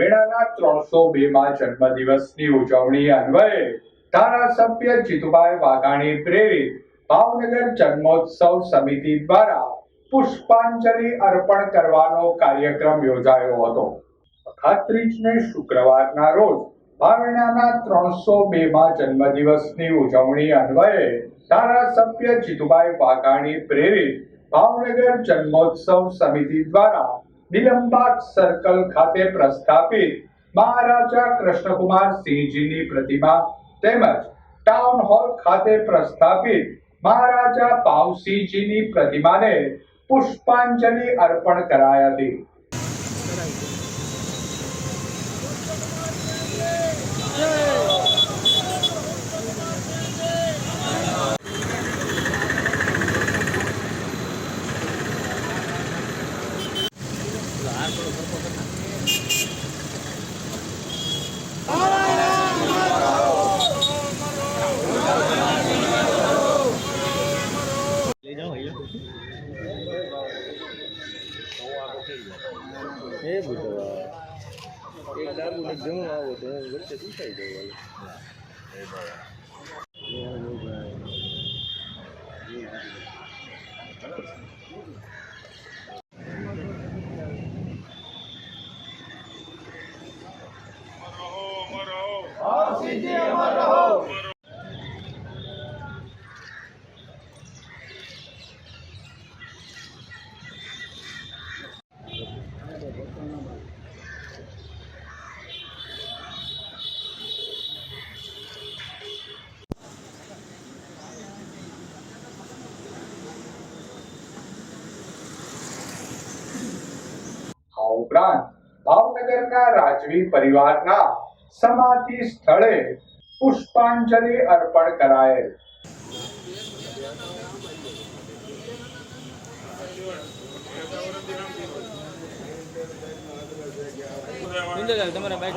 વેળાના ત્રણસો બે માં જન્મદિવસની ઉજવણી અન્વયે ધારાસભ્ય જીતુભાઈ વાઘાણી પ્રેરિત ભાવનગર જન્મોત્સવ સમિતિ દ્વારા પુષ્પાંજલિ અર્પણ કરવાનો કાર્યક્રમ યોજાયો હતો. ખાત્રીજને શુક્રવારના રોજ ભાવેણાના ત્રણસો બે માં જન્મદિવસની ઉજવણી અન્વયે ધારાસભ્ય જીતુભાઈ વાઘાણી પ્રેરિત ભાવનગર જન્મોત્સવ સમિતિ દ્વારા નિલંબાગ સર્કલ ખાતે પ્રસ્થાપિત મહારાજા કૃષ્ણકુમાર સિંહજીની પ્રતિમા તેમજ ટાઉન હોલ ખાતે પ્રસ્થાપિત મહારાજા પાવસિંહજીની પ્રતિમાને પુષ્પાંજલિ અર્પણ કરાઈ હતી. એ બધો એક ડાબુ ને જમણું આવો તો હું વચ્ચે દુખાઈ દઉં આ ઉપરાંત ભાવનગરના રાજવી પરિવારના સમાધિ સ્થળે પુષ્પાંજલિ અર્પણ કરાયેલ. તમારા બાઈક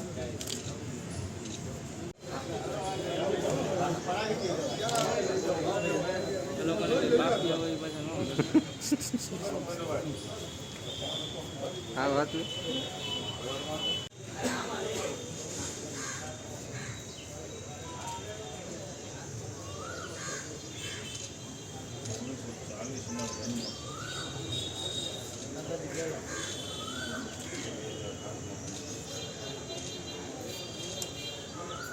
અહીંથી નહીં એ લોકોને બાપ જે હોય એ પાછા ન હોય. આ વાત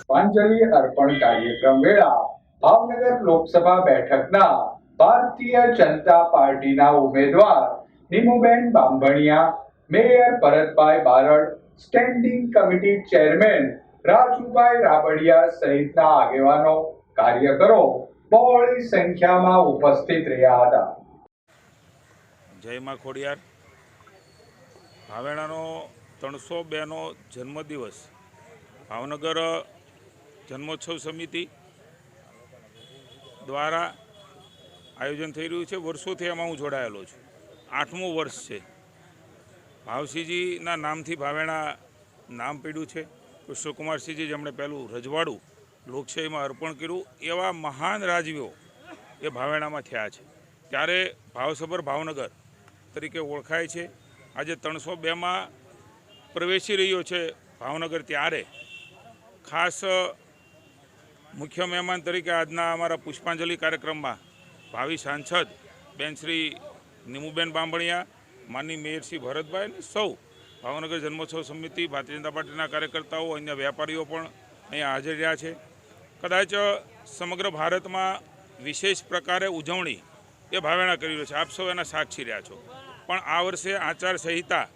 પાંજલી અર્પણ કાર્યક્રમ વેળા ભાવનગર લોકસભા બેઠકના ભારતીય જનતા પાર્ટીના ઉમેદવાર Nimuben Bambhaniya, mayor Bharatbhai Barad, standing committee chairman Rajubhai Rabadiya સહિતના આગેવાનો, કાર્યકરો બહોળી સંખ્યામાં ઉપસ્થિત રહ્યા હતા. જય માં ખોડિયાર. ભાવેણાનો ત્રણસો બેનો જન્મદિવસ. ભાવનગર જન્મોત્સવ સમિતિ દ્વારા આયોજન થઈ રહ્યું છે. વર્ષોથી એમાં હું જોડાયેલો છું. આઠમું વર્ષ છે. ભાવસિંહજીના નામથી ભાવેણા નામ પીડ્યું છે. કૃષ્ણકુમારસિંહજી, જેમણે પહેલું રજવાડું લોકશાહીમાં અર્પણ કર્યું, એવા મહાન રાજવીઓ એ ભાવેણામાં થયા છે. ત્યારે ભાવસભર ભાવનગર તરીકે ઓળખાય છે. આજે ત્રણસો બેમાં પ્રવેશી રહ્યો છે ભાવનગર ત્યારે. ખાસ મુખ્ય મહેમાન તરીકે આજના અમારા પુષ્પાંજલિ કાર્યક્રમમાં ભાવિ સાંસદ બેન શ્રી નિમુબેન બાંભણિયા, માનની મેયર શ્રી ભરતભાઈ અને સૌ ભાવનગર જન્મોત્સવ સમિતિ, ભારતીય જનતા પાર્ટીના કાર્યકર્તાઓ, અન્ય વેપારીઓ પણ અહીંયા હાજર રહ્યા છે. કદાચ સમગ્ર ભારતમાં વિશેષ પ્રકારે ઉજવણી એ ભાવેણા કરી રહ્યો છે. આપ સૌ એના સાક્ષી રહ્યા છો. પણ આ વર્ષે આચાર સંહિતા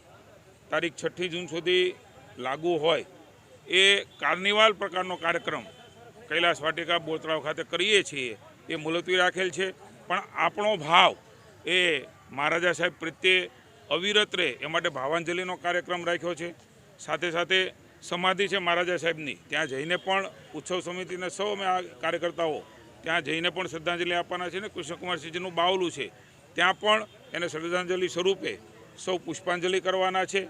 તારીખ છઠ્ઠી જૂન સુધી લાગુ હોય એ કાર્નિવાલ પ્રકારનો કાર્યક્રમ કૈલાસ વાટિકા બોતરાવ ખાતે કરીએ છીએ. એ મુલતવી રાખેલ છે. પણ આપણો ભાવ એ મહારાજા સાહેબ પ્રત્યે અવિરત રહે, એ માટે ભાવાંજલિનો કાર્યક્રમ રાખ્યો છે. સાથે સાથે સમાધિ છે મહારાજા સાહેબની. ત્યાં જઈને પણ ઉત્સવ સમિતિના સૌ અમે આ કાર્યકર્તાઓ ત્યાં જઈને પણ શ્રદ્ધાંજલિ આપવાના છે ને કૃષ્ણકુમારસિંહજીનું બાવલું છે. ત્યાં પણ એને શ્રદ્ધાંજલિ સ્વરૂપે સૌ પુષ્પાંજલિ કરવાના છે.